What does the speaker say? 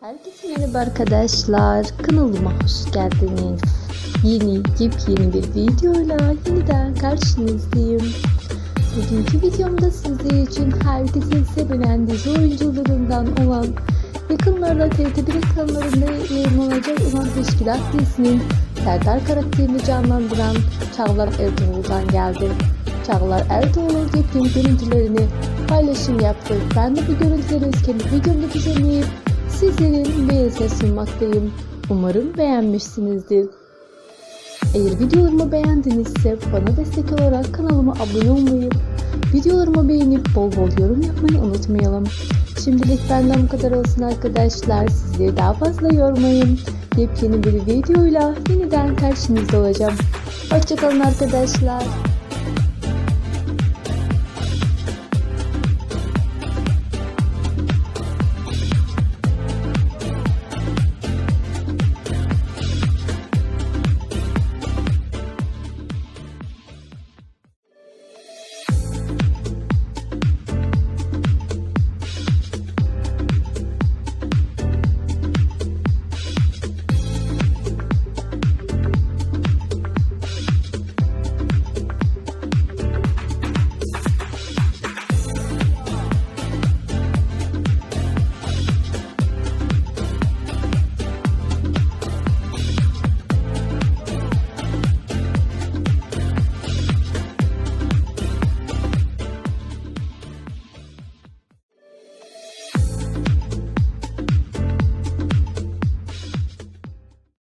Herkese merhaba arkadaşlar. Kanalıma hoş geldiniz. Yeni, yepyeni bir videoyla yeniden karşınızdayım. Bugünkü videomda sizler için herkesin sevilen dizi oyuncularından olan yakınlarda TRT1 ekranlarında yayınlanacak olan Teşkilat dizisinin Serdar karakterini canlandıran Çağlar Ertuğrul'dan geldi. Çağlar Ertuğrul yepyeni görüntülerini paylaşım yaptı. Ben de bu görüntüleri kendi videomda düzenleyip sizlerin beğenisine sunmaktayım. Umarım beğenmişsinizdir. Eğer videolarımı beğendinizse bana destek olarak kanalıma abone olmayı, videolarımı beğenip bol bol yorum yapmayı unutmayalım. Şimdilik benden bu kadar olsun arkadaşlar. Sizleri daha fazla yormayın. Yepyeni bir videoyla yeniden karşınızda olacağım. Hoşçakalın arkadaşlar.